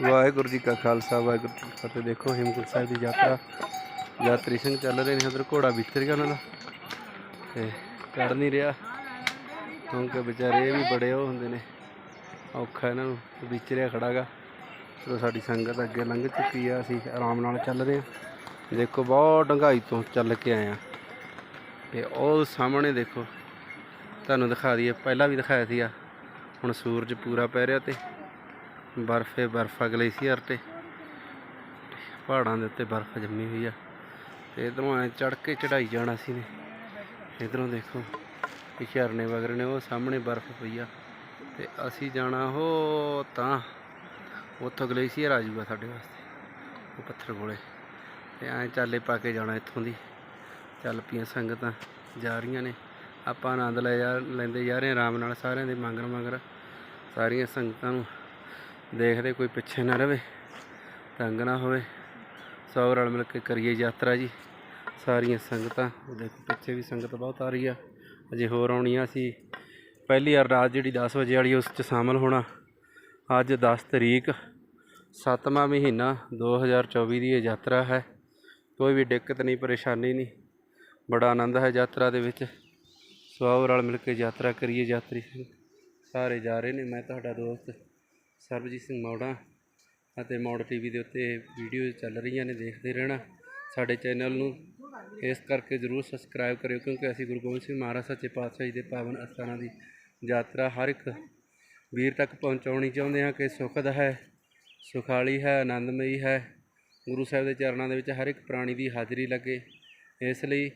ਵਾਹਿਗੁਰੂ ਜੀ ਕਾ ਖਾਲਸਾ, ਵਾਹਿਗੁਰੂ ਜੀ ਕੀ ਫਤਿਹ। ਦੇਖੋ, ਹੇਮਕੁੰਟ ਸਾਹਿਬ ਦੀ ਯਾਤਰਾ, ਯਾਤਰੀ ਸਿੰਘ ਚੱਲ ਰਹੇ ਨੇ। ਉਧਰ ਘੋੜਾ ਵਿਚਰ ਗਿਆ ਉਹਨਾਂ ਦਾ। ਤੇ ਚੜ ਨਹੀਂ ਰਿਹਾ। ਕਿਉਂਕਿ ਵਿਚਾਰੇ ਇਹ ਵੀ ਬੜੇ ਉਹ ਹੁੰਦੇ ਨੇ। ਔਖਾ ਇਹਨਾਂ ਨੂੰ ਵਿਚਰਿਆ ਖੜਾਗਾ। ਚਲੋ, ਸਾਡੀ ਸੰਗਤ ਅੱਗੇ ਲੰਘ ਚੁੱਕੀ ਆ। ਅਸੀਂ ਆਰਾਮ ਨਾਲ ਚੱਲ ਰਹੇ ਹਾਂ। ਦੇਖੋ, ਬਹੁਤ ਡੰਗਾਈ ਤੋਂ ਚੱਲ ਕੇ ਆਏ ਆ ਤੇ ਉਹ ਸਾਹਮਣੇ ਦੇਖੋ, ਤੁਹਾਨੂੰ ਦਿਖਾ ਦਈਏ। ਪਹਿਲਾਂ ਵੀ ਦਿਖਾਇਆ ਸੀਗਾ। ਹੁਣ ਸੂਰਜ ਪੂਰਾ ਪੈ ਰਿਹਾ ਤੇ ਬਰਫੇ ਬਰਫਾ ਗਲੇਸ਼ੀਅਰ ਤੇ। ਪਹਾੜਾਂ ਦੇ ਉੱਤੇ ਬਰਫ਼ ਜੰਮੀ ਹੋਈ ਆ। ਤੇ ਇਧਰੋਂ ਐ ਚੜ ਕੇ ਚੜਾਈ ਜਾਣਾ ਸੀ ਨੇ ਇਧਰੋਂ ਦੇਖੋ, ਇਹ ਝਰਨੇ ਵਗੈਰੇ ਨੇ, ਉਹ ਸਾਹਮਣੇ ਬਰਫ਼ ਪਈ ਆ। ਤੇ ਅਸੀਂ ਜਾਣਾ ਉਹ ਤਾਂ, ਉੱਥੋਂ ਗਲੇਸ਼ੀਅਰ ਆ ਜਾਊਗਾ ਸਾਡੇ ਵਾਸਤੇ, ਉਹ ਪੱਥਰ ਕੋਲੇ। ਤੇ ਐ ਚਾਲੇ ਪਾ ਕੇ ਜਾਣਾ ਇੱਥੋਂ ਦੀ। ਚੱਲ ਪਈਆਂ ਸੰਗਤਾਂ ਜਾ ਰਹੀਆਂ ਨੇ। ਆਪਾਂ ਆਨੰਦ ਲੈ ਜਾ, ਲੈਂਦੇ ਜਾ ਰਹੇ ਆਰਾਮ ਨਾਲ ਸਾਰਿਆਂ ਦੇ ਮੰਗਰ ਮੰਗਰ ਸਾਰੀਆਂ ਸੰਗਤਾਂ ਨੂੰ। ਦੇਖਦੇ ਕੋਈ ਪਿੱਛੇ ਨਾ ਰਵੇ, ਤੰਗ ਨਾ ਹੋਵੇ। ਸਭ ਰਲ ਮਿਲ ਕੇ ਕਰੀਏ ਯਾਤਰਾ ਜੀ। ਸਾਰੀਆਂ ਸੰਗਤਾਂ ਦੇਖੋ ਪਿੱਛੇ ਵੀ ਸੰਗਤ ਬਹੁਤ ਆ ਰਹੀ ਆ। ਅਜੇ ਹੋਰ ਆਉਣੀ ਆ ਸੀ। ਪਹਿਲੀ ਵਾਰ ਰਾਤ ਜਿਹੜੀ 10 ਵਜੇ ਵਾਲੀ ਉਸ 'ਚ ਸ਼ਾਮਲ ਹੋਣਾ। ਅੱਜ 10 ਤਰੀਕ 7ਵਾਂ ਮਹੀਨਾ 2024 ਦੀ ਇਹ ਯਾਤਰਾ ਹੈ। ਕੋਈ ਵੀ ਦਿੱਕਤ ਨਹੀਂ, ਪਰੇਸ਼ਾਨੀ ਨਹੀਂ। ਬੜਾ ਆਨੰਦ ਹੈ ਯਾਤਰਾ ਦੇ ਵਿੱਚ। ਸੋ ਰਲ ਮਿਲ ਕੇ ਯਾਤਰਾ ਕਰੀਏ ਯਾਤਰੀ। ਸਿੰਘ ਸਾਰੇ ਜਾ ਰਹੇ ਨੇ, ਮੈਂ ਤੁਹਾਡਾ ਦੋਸਤ। ਸਰਬਜੀਤ ਸਿੰਘ ਮੌੜਾ ਅਤੇ ਮੌੜ ਟੀਵੀ ਦੇ ਉੱਤੇ ਵੀਡੀਓ ਚੱਲ ਰਹੀਆਂ ਨੇ, ਦੇਖਦੇ ਰਹਿਣਾ ਸਾਡੇ ਚੈਨਲ ਨੂੰ। ਇਸ ਕਰਕੇ ਜ਼ਰੂਰ ਸਬਸਕ੍ਰਾਈਬ ਕਰਿਓ, ਕਿਉਂਕਿ ਅਸੀਂ ਗੁਰੂ ਗੋਬਿੰਦ ਸਿੰਘ ਮਹਾਰਾਜ ਸੱਚੇ ਪਾਤਸ਼ਾਹ ਜੀ ਦੇ ਪਾਵਨ ਅਸਥਾਨਾਂ ਦੀ ਯਾਤਰਾ ਹਰ ਇੱਕ ਵੀਰ ਤੱਕ ਪਹੁੰਚਾਉਣੀ ਚਾਹੁੰਦੇ ਹਾਂ ਕਿ ਸੁਖਦ ਹੈ, ਸੁਖਾਲੀ ਹੈ, ਆਨੰਦਮਈ ਹੈ। ਗੁਰੂ ਸਾਹਿਬ ਦੇ ਚਰਨਾਂ ਦੇ ਵਿੱਚ ਹਰ ਇੱਕ ਪ੍ਰਾਣੀ ਦੀ ਹਾਜ਼ਰੀ ਲੱਗੇ। ਇਸ ਲਈ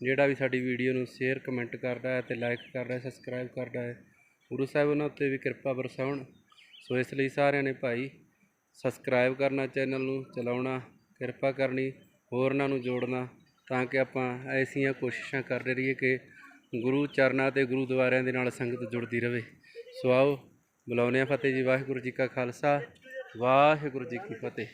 ਜਿਹੜਾ ਵੀ ਸਾਡੀ ਵੀਡੀਓ ਨੂੰ ਸ਼ੇਅਰ ਕਮੈਂਟ ਕਰਦਾ ਹੈ ਤੇ ਲਾਈਕ ਕਰਦਾ ਹੈ ਸਬਸਕ੍ਰਾਈਬ ਕਰਦਾ ਹੈ, ਗੁਰੂ ਸਾਹਿਬ ਉਹਨਾਂ ਉੱਤੇ ਵੀ ਕਿਰਪਾ ਬਰਸਾਉਣ। ਸੋ ਇਸ ਲਈ ਸਾਰਿਆਂ ਨੇ ਭਾਈ ਸਬਸਕ੍ਰਾਈਬ ਕਰਨਾ ਚੈਨਲ ਨੂੰ, ਚਲਾਉਣਾ, ਕਿਰਪਾ ਕਰਨੀ, ਹੋਰਨਾਂ ਨੂੰ ਜੋੜਨਾ, ਤਾਂ ਕਿ ਆਪਾਂ ਐਸੀਆਂ ਕੋਸ਼ਿਸ਼ਾਂ ਕਰਦੇ ਰਹੀਏ ਕਿ ਗੁਰੂ ਚਰਨਾਂ ਤੇ ਗੁਰੂ ਦੁਆਰਿਆਂ ਦੇ ਨਾਲ ਸੰਗਤ ਜੁੜਦੀ ਰਹੇ। ਸੋ ਆਓ, ਬੁਲਾਉਂਦੇ ਹਾਂ ਫਤਿਹ ਜੀ, ਵਾਹਿਗੁਰੂ ਜੀ ਕਾ ਖਾਲਸਾ, ਵਾਹਿਗੁਰੂ ਜੀ ਕੀ ਫਤਿਹ।